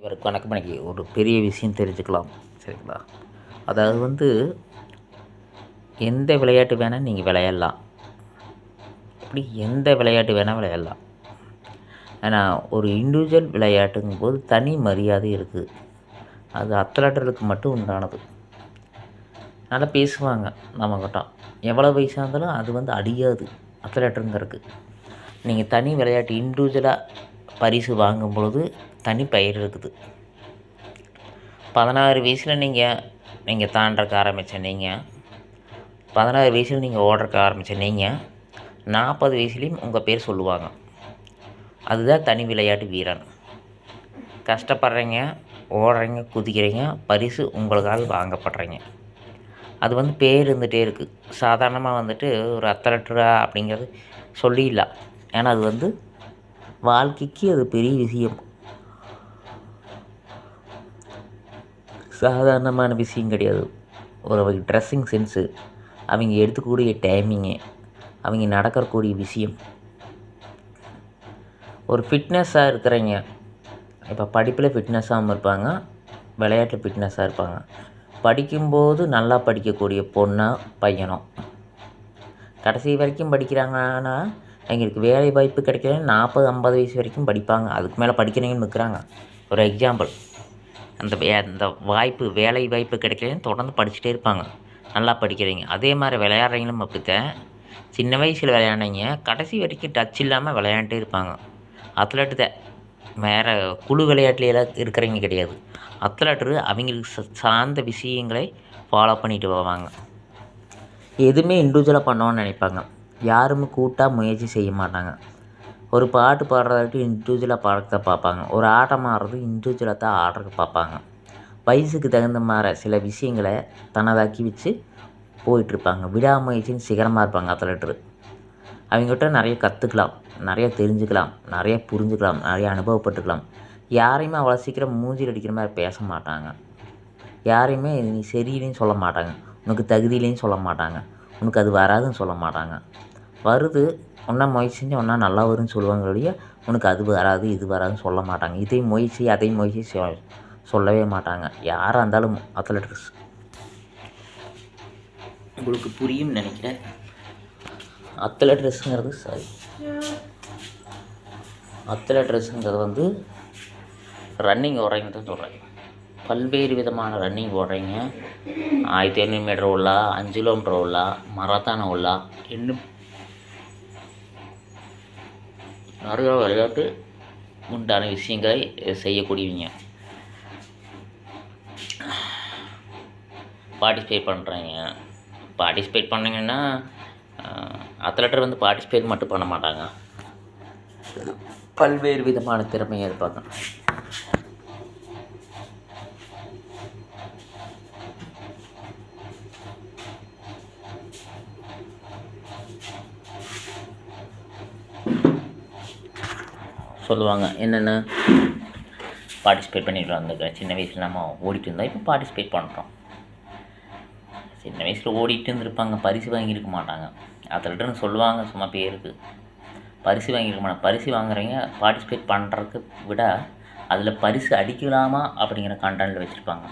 இவருக்கு வணக்கம் இன்னைக்கு ஒரு பெரிய விஷயம் தெரிஞ்சுக்கலாம் சரிங்களா? அதாவது வந்து எந்த விளையாட்டு வேணால் நீங்கள் விளையாடலாம். இப்படி எந்த விளையாட்டு வேணால் விளையாடலாம். ஆனால் ஒரு இண்டிவிஜுவல் விளையாட்டுங்கும் போது தனி மரியாதை இருக்குது அது அத்தலாட்டர்களுக்கு மட்டும் உண்டானது. நல்லா பேசுவாங்க நம்மக்கிட்ட எவ்வளோ வயசாக இருந்தாலும் அது வந்து அடியாது அத்தலாட்டருங்கிறதுக்கு. நீங்கள் தனி விளையாட்டு இண்டிவிஜுவலாக பரிசு வாங்கும் பொழுது தனி பெயர் இருக்குது. பதினாறு வயசில் நீங்கள் நீங்கள் தாண்டறக்கு ஆரம்பித்த நீங்கள் பதினாறு வயசில் நீங்கள் ஓடுறக்க ஆரம்பித்த நீங்கள் நாற்பது வயசுலேயும் உங்கள் பேர் சொல்லுவாங்க. அதுதான் தனி விளையாட்டு வீரன். கஷ்டப்படுறீங்க ஓடுறீங்க குதிக்கிறீங்க பரிசு உங்களுக்காக வாங்கப்படுறீங்க. அது வந்து பேர் இருந்துகிட்டே இருக்குது சாதாரணமாக வந்துட்டு ஒரு அத்தலட்டுரா அப்படிங்கிறது சொல்லிடலாம். ஏன்னா அது வந்து வாழ்க்கைக்கு அது பெரிய விஷயம். சாதாரணமான விஷயம் கிடையாது. ஒரு அவங்க ட்ரெஸ்ஸிங் சென்ஸு அவங்க எடுத்துக்கூடிய டைமிங்கு அவங்க நடக்கக்கூடிய விஷயம். ஒரு ஃபிட்னஸ்ஸாக இருக்கிறவங்க இப்போ படிப்பில் ஃபிட்னஸாகவும் இருப்பாங்க விளையாட்டில் ஃபிட்னஸாக இருப்பாங்க. படிக்கும்போது நல்லா படிக்கக்கூடிய பொண்ணாக பையனும் கடைசி வரைக்கும் படிக்கிறாங்கன்னா அவங்களுக்கு வேலை வாய்ப்பு கிடைக்கலன்னு நாற்பது ஐம்பது வயசு வரைக்கும் படிப்பாங்க. அதுக்கு மேலே படிக்கிறீங்கன்னு இருக்கிறாங்க ஒரு எக்ஸாம்பிள் அந்த வே அந்த வாய்ப்பு வேலை வாய்ப்பு கிடைக்கலன்னு தொடர்ந்து படிச்சுட்டே இருப்பாங்க. நல்லா படிக்கிறீங்க. அதே மாதிரி விளையாடுறவங்களும் அப்படித்தான். சின்ன வயசில் விளையாடுனீங்க. கடைசி வரைக்கும் டச் இல்லாமல் விளையாண்டே இருப்பாங்க. அத்லட்டு தான் வேறு குழு விளையாட்டுலாம் இருக்கிறவங்க கிடையாது. அத்லட்டு அவங்களுக்கு ச சார்ந்த விஷயங்களை ஃபாலோ பண்ணிட்டு போவாங்க. எதுவுமே இண்டிவிஜுவலாக பண்ணோன்னு நினைப்பாங்க. யாரும் கூட்டாக முயற்சி செய்ய மாட்டாங்க. ஒரு பாட்டு பாடுறதாட்டி இண்டிவிஜுவலாக பாடத்தை பார்ப்பாங்க. ஒரு ஆட்டம் ஆடுறது இண்டிவிஜுவலாக தான் ஆடுறதுக்கு பார்ப்பாங்க. வயசுக்கு தகுந்த மாதிரி சில விஷயங்களை தனதாக்கி வச்சு போயிட்டுருப்பாங்க. விடாமுயற்சின்னு சிகரமாக இருப்பாங்க அத்லட்ரு அவங்ககிட்ட நிறைய கற்றுக்கலாம் நிறைய தெரிஞ்சுக்கலாம் நிறைய புரிஞ்சுக்கலாம் நிறைய அனுபவப்பட்டுக்கலாம். யாரையுமே அவ்வளோ சீக்கிரம் மூஞ்சில் அடிக்கிற மாதிரி பேச மாட்டாங்க. யாரையுமே நீ சரியிலையும் சொல்ல மாட்டாங்க. உனக்கு தகுதியிலையும் சொல்ல மாட்டாங்க. உனக்கு அது வராதுன்னு சொல்ல மாட்டாங்க. வருது. ஒன்றா முயற்சி செஞ்சால் ஒன்றா நல்லா வரும்னு சொல்லுவாங்க ஒழிய உனக்கு அது வராது இது வராதுன்னு சொல்ல மாட்டாங்க. இதை முயற்சி அதை முயற்சி சொ- சொல்லவே மாட்டாங்க. யாராக இருந்தாலும் அத்லெட்டிக்ஸ் உங்களுக்கு புரியும் நினைக்கிறேன். அத்லெட்ரஸ்ங்கிறது சாரி. ட்ரெஸ்ஸுங்கிறது வந்து ரன்னிங் ஓடுறீங்க தான் சொல்கிறேன் பல்வேறு விதமான ரன்னிங் ஓடுறீங்க. ஆயிரத்தி ஐநூறு மீட்டர் உள்ளா அஞ்சு கிலோமீட்டர் உள்ளா மராத்தான உள்ளா இன்னும் நிறையா விளையாட்டு உண்டான விஷயங்களை செய்யக்கூடியவங்க. பார்ட்டிசிபேட் பண்ணுறாங்க பார்ட்டிசிபேட் பண்ணீங்கன்னா அத்லட்டர் வந்து பார்ட்டிசிபேட் மட்டும் பண்ண மாட்டாங்க. பல்வேறு விதமான திறமையை இருப்பாங்க சொல்லுவாங்க. என்னென்ன? பார்ட்டிசிபேட் பண்ணிட்டு வந்துருக்கேன் சின்ன வயசில் நம்ம ஓடிட்டு இருந்தோம். இப்போ பார்ட்டிசிபேட் பண்ணுறோம் சின்ன வயசில் ஓடிட்டு இருந்திருப்பாங்க. பரிசு வாங்கியிருக்க மாட்டாங்க. அத்லட்டுன்னு சொல்லுவாங்க. சும்மா பேருக்கு. பரிசு வாங்கியிருக்க மாட்டாங்க. பரிசு வாங்குறவங்க பார்ட்டிசிபேட் பண்ணுறதுக்கு விட அதில் பரிசு அடிக்கலாமா அப்படிங்கிற கண்டனில் வச்சுருப்பாங்க.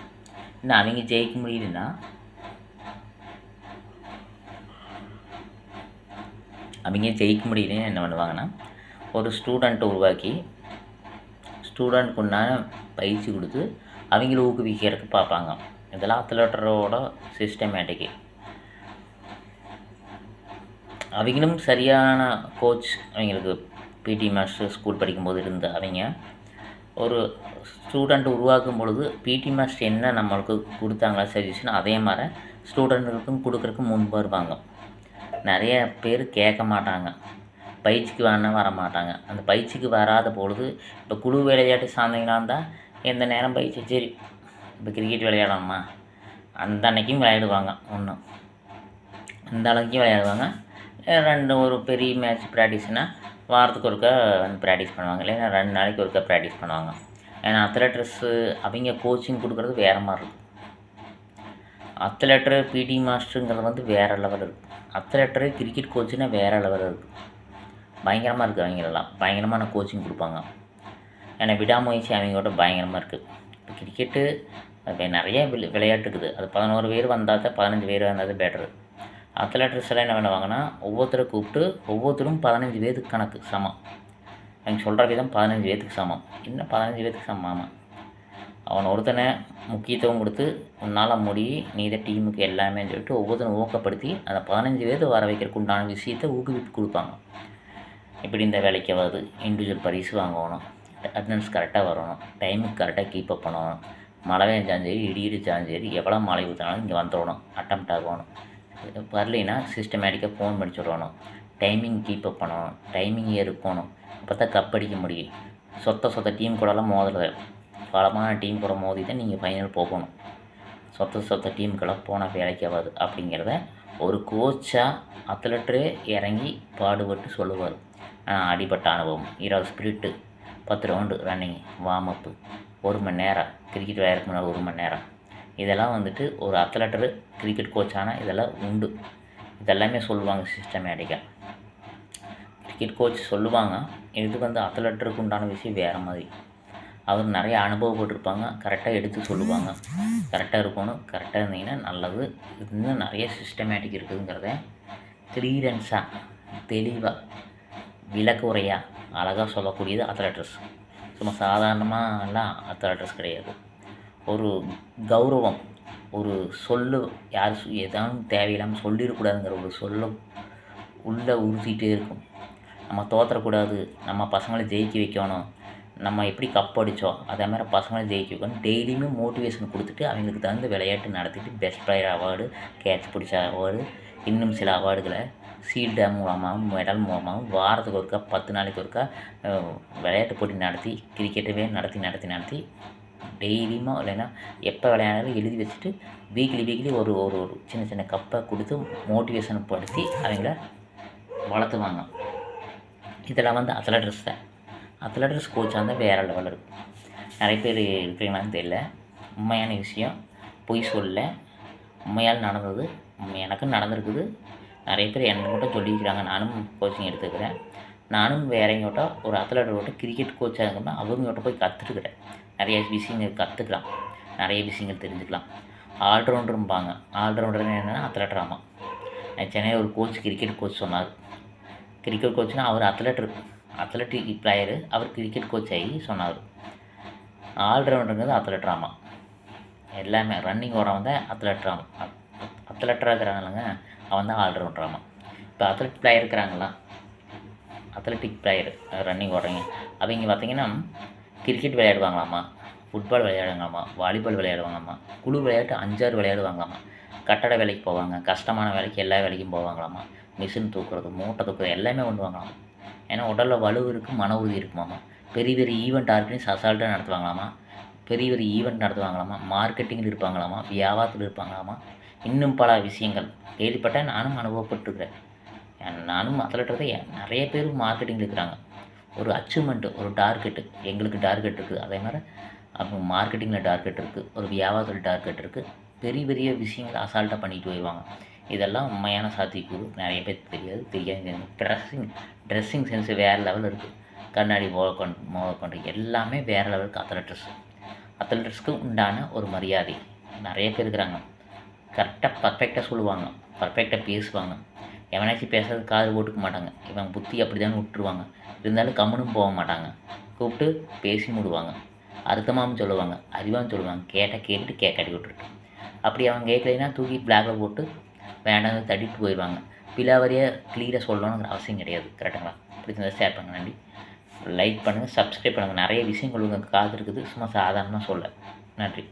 இன்னும் அவங்க ஜெயிக்க முடியலன்னா? அவங்க ஜெயிக்க முடியலன்னு என்ன பண்ணுவாங்கன்னா ஒரு ஸ்டூடெண்ட்டை உருவாக்கி ஸ்டூடெண்ட்க்கு உண்டான பயிற்சி கொடுத்து அவங்கள ஊக்குவிக்கிறதுக்கு பார்ப்பாங்க. இதெல்லாம் அத்லட்டரோட சிஸ்டமேட்டிக்கு அவங்களும் சரியான கோச் அவங்களுக்கு பிடி மாஸ்டர் ஸ்கூல் படிக்கும்போது இருந்த அவங்க ஒரு ஸ்டூடெண்ட் உருவாக்கும் பொழுது பிடி மாஸ்டர் என்ன நம்மளுக்கு கொடுத்தாங்களா சஜஷன் அதே மாதிரி ஸ்டூடெண்ட்டுக்கும் கொடுக்குறக்கு முன் வருவாங்க. நிறைய பேர் கேட்க மாட்டாங்க. பயிற்சிக்கு வேணால் வர மாட்டாங்க அந்த பயிற்சிக்கு வராத பொழுது இப்போ குழு விளையாட்டு சார்ந்தீங்களா இருந்தால் எந்த நேரம் பயிற்சி சரி இப்போ கிரிக்கெட் விளையாடணுமா அந்த அன்னைக்கும் விளையாடுவாங்க ஒன்று அந்த அளவுக்கு விளையாடுவாங்க. ரெண்டு ஒரு பெரிய மேட்ச் ப்ராக்டிஸ்னால் வாரத்துக்கு ஒருக்கா வந்து ப்ராக்டிஸ் பண்ணுவாங்க. இல்லைன்னா ரெண்டு நாளைக்கு ஒருக்கா ப்ராக்டிஸ் பண்ணுவாங்க. ஏன்னா அத்லெட்டர்ஸு அவங்க கோச்சிங் கொடுக்குறது வேறு மாதிரி இருக்கும். அத்லெட்டர் பிடி மாஸ்டருங்கிறது வந்து வேறு லெவல் இருக்குது அத்லெட்டரு கிரிக்கெட் கோச்சுன்னா வேறு லெவல் இருக்குது பயங்கரமாக இருக்குது அவங்களெல்லாம் பயங்கரமான கோச்சிங் கொடுப்பாங்க. ஏன்னா விடாமுயற்சி அவங்களோட பயங்கரமாக இருக்குது இப்போ கிரிக்கெட்டு நிறைய விளை விளையாட்டு இருக்குது. அது பதினோரு பேர் வந்தால் தான் பதினஞ்சு பேர் வந்தால் தான் பெட்ரு அத்லெட்டிக்ஸ் எல்லாம் என்ன பண்ணுவாங்கன்னா ஒவ்வொருத்தரை கூப்பிட்டு ஒவ்வொருத்தரும் பதினஞ்சு பேருக்கு கணக்கு சமம். அவங்க சொல்கிற விதம் பதினஞ்சு பேத்துக்கு சமம். இன்னும் பதினஞ்சு பேத்துக்கு சமம் ஆமாம் அவன் ஒருத்தனை முக்கியத்துவம் கொடுத்து உன்னால் முடி நீ இதை டீமுக்கு எல்லாமே சொல்லிட்டு ஒவ்வொருத்தரும் ஊக்கப்படுத்தி அந்த பதினஞ்சு பேர்த்து வர வைக்கிறதுக்கு உண்டான விஷயத்தை ஊக்குவிப்பு கொடுப்பாங்க. இப்படி இந்த வேலைக்கு வருது இண்டிவிஜுவல் பரிசு வாங்கணும். அட்டண்டன்ஸ் கரெக்டாக வரணும். டைமுக்கு கரெக்டாக கீப் அப் பண்ணணும். மழை பெஞ்சாலும் சரி இடி இடிச்சாலும் சரி எவ்வளோ மழை ஊற்றினாலும் இங்கே வந்துடணும். அட்டம் ஆகணும். வரலைன்னா சிஸ்டமேட்டிக்காக ஃபோன் பண்ணி சொல்லணும். டைமிங் கீப் அப் பண்ணணும். டைமிங்கே இருக்கணும். அப்போ தான் கப் அடிக்க முடியும். சொத்த சொத்த டீம் கூடலாம் மோதலை. பலமான டீம் கூட மோதி தான் நீங்கள் ஃபைனல் போகணும். சொத்த சொத்த டீமுக்கெல்லாம் போனால் வேலைக்கு ஆகாது அப்படிங்கிறத ஒரு கோச்சாக அத்லெட்டரே இறங்கி பாடுபட்டு சொல்லுவார். அடிபட்ட அனுபவம். இருபது ஸ்பிரிட்டு பத்து ரவுண்டு ரன்னிங் வார்ம் அப்பு ஒரு மணி நேரம். கிரிக்கெட் விளையாடுறதுக்கு முன்னாடி ஒரு மணி நேரம். இதெல்லாம் வந்துட்டு ஒரு அத்லெட்டரு கிரிக்கெட் கோச்சானா இதெல்லாம் உண்டு. இதெல்லாமே சொல்லுவாங்க சிஸ்டமேட்டிக்காக கிரிக்கெட் கோச் சொல்லுவாங்க இது வந்து அத்லட்டருக்கு உண்டான விஷயம் வேறு மாதிரி. அவர் நிறைய அனுபவப்பட்டிருப்பாங்க கரெக்டாக எடுத்து சொல்லுவாங்க. கரெக்டாக இருக்கணும் கரெக்டாக இருந்தீங்கன்னா நல்லது. இன்னும் நிறைய சிஸ்டமேட்டிக் இருக்குதுங்கிறத கிளியரன்ஸாக தெளிவாக விளக்குறையாக அழகாக சொல்லக்கூடியது அத்லெட்டர்ஸ் சும்மா சாதாரணமாலாம் அத்லெட்டர்ஸ் கிடையாது. ஒரு கௌரவம் ஒரு சொல்லு யார் எதாவது தேவையில்லாமல் சொல்லிடக்கூடாதுங்கிற ஒரு சொல்ல உள்ளே உறுத்திட்டே இருக்கும். நம்ம தோற்றக்கூடாது நம்ம பசங்களை ஜெயிக்க வைக்கணும் நம்ம எப்படி கப் அடித்தோம் அதே மாதிரி பசங்களை ஜெயிக்க வைக்கணும் டெய்லியுமே மோட்டிவேஷன் கொடுத்துட்டு அவங்களுக்கு தகுந்த விளையாட்டு நடத்திட்டு பெஸ்ட் பிளேயர் அவார்டு கேட்ச் பிடிச்ச அவார்டு இன்னும் சில அவார்டுகளை சீல்டு மூலமாகவும் மெடல் மூலமாகவும் வாரத்துக்கு ஒருக்கா பத்து நாளைக்கு ஒருக்கா விளையாட்டு போட்டி நடத்தி கிரிக்கெட்டவே நடத்தி நடத்தி நடத்தி டெய்லியுமா இல்லைன்னா எப்போ விளையாடாலும் எழுதி வச்சுட்டு வீக்லி வீக்லி ஒரு ஒரு ஒரு சின்ன சின்ன கப்பை கொடுத்து மோட்டிவேஷன் படுத்தி அவங்கள வளர்த்துவாங்க. இதெல்லாம் வந்து அத்லெட்டிக்ஸ் தான். அத்லெட்டிக்ஸ் கோச்சாக இருந்தால் வேறு லெவல் இருக்கும். நிறைய பேர் இருக்கிறீங்களான்னு தெரியல. உண்மையான விஷயம் பொய் சொல்ல உண்மையால் நடந்தது. எனக்கும் நடந்திருக்குது. நிறைய பேர் என்கிட்ட கூட சொல்லியிருக்கிறாங்க. நானும் கோச்சிங் எடுத்துக்கிறேன். நானும் வேறவங்ககிட்ட ஒரு அத்லட்டோட கிரிக்கெட் கோச்சாக இருக்கோம்னா அவங்ககிட்ட போய் கற்றுருக்குறேன் நிறைய விஷயங்கள் கற்றுக்கலாம் நிறைய விஷயங்கள் தெரிஞ்சுக்கலாம். ஆல்ரவுண்டரும்பாங்க ஆல்ரவுண்டர் என்னென்னா அத்லெட் சென்னையில் ஒரு கோச் கிரிக்கெட் கோச் சொன்னார். கிரிக்கெட் கோச்னால் அவர் அத்லெட் அத்லட்டிக் பிளேயரு அவர் கிரிக்கெட் கோச் ஆகி சொன்னார். ஆல்ரவுண்டருங்கிறது அத்லெட் எல்லாமே ரன்னிங் ஓடுறவன் தான் அத்லெட் ஆமாம் அத்லெட்டராக இருக்கிறாங்கல்லங்க அவன் தான் ஆல்ரவுண்டர் ஆமாம் இப்போ அத்லெட் பிளேயர் இருக்கிறாங்களா? அத்லெட்டிக் பிளேயர் ரன்னிங் ஓடுறீங்க அவங்க பார்த்தீங்கன்னா கிரிக்கெட் விளையாடுவாங்களாமா? ஃபுட்பால் விளையாடுவாங்களாமா? வாலிபால் விளையாடுவாங்களாமா? குழு விளையாட்டு அஞ்சாறு விளையாடுவாங்களாமா? கட்டட வேலைக்கு போவாங்க கஷ்டமான வேலைக்கு எல்லா வேலைக்கும் போவாங்களாமா? மிஷின் தூக்குறது மூட்டை தூக்குறது எல்லாமே பண்ணுவாங்களாம் ஏன்னா உடலில் வலு இருக்குது மன உறுதி இருக்குமாமா? பெரிய பெரிய ஈவெண்ட் ஆர்கனைஸ் அசால்ட்டாக நடத்துவாங்களாமா? பெரிய பெரிய ஈவெண்ட் நடத்துவாங்களாமா? மார்க்கெட்டிங்கில் இருப்பாங்களாமா? வியாபாரத்தில் இருப்பாங்களாமா? இன்னும் பல விஷயங்கள். கேள்விப்பட்டால் நானும் அனுபவப்பட்டிருக்கிறேன். நானும் அத்லெட்டை நிறைய பேர் மார்க்கெட்டிங்கில் இருக்கிறாங்க. ஒரு அச்சீவ்மெண்ட்டு ஒரு டார்கெட்டு எங்களுக்கு டார்கெட் இருக்குது அதே மாதிரி அவங்க மார்க்கெட்டிங்கில் டார்கெட் இருக்குது ஒரு வியாபாரத்தில் டார்கெட் இருக்குது பெரிய பெரிய விஷயங்கள் அசால்ட்டாக பண்ணிட்டு போயிடுவாங்க இதெல்லாம் உண்மையான சாத்தியக்கூறு. நிறைய பேர் தெரியாது தெரியாது ட்ரெஸ்ஸிங் ட்ரெஸ்ஸிங் சென்ஸ் வேறு லெவல் இருக்குது கண்ணாடி மோகக்கொண்டு மோகக்கொண்டு எல்லாமே வேறு லெவலுக்கு அத்லெட்டர்ஸ் அத்லெட்டர்ஸ்க்கு உண்டான ஒரு மரியாதை. நிறைய பேர் இருக்கிறாங்க. கரெக்டாக பர்ஃபெக்டாக சொல்லுவாங்க. பர்ஃபெக்டாக பேசுவாங்க. எவனாச்சும் பேசுறது காது போட்டுக்க மாட்டாங்க. இவன் புத்தி அப்படி தான் விட்டுருவாங்க. இருந்தாலும் கம்முனும் போக மாட்டாங்க. கூப்பிட்டு பேசி மூடுவாங்க. அர்த்தமாகவும் சொல்லுவாங்க. அறிவாகவும் சொல்லுவாங்க. கேட்டால் கேட்டுட்டு கேட்காட்டி விட்டுட்டு அப்படி அவன் கேட்கலைன்னா தூக்கி பிளாகில் போட்டு வேண்டாம் தட்டிட்டு போயிடுவாங்க. பிலாவரியாக கிளியராக சொல்லணுங்கிற அவசியம் கிடையாது. கரெக்டுங்களா பிடிச்சிருந்தா ஷேர் பண்ணுங்க. நன்றி. லைக் பண்ணுங்கள் சப்ஸ்கிரைப் பண்ணுங்கள் நிறைய விஷயங்கள் உங்களுக்கு காது இருக்குது. சும்மா சாதாரணமாக சொல்ல. நன்றி.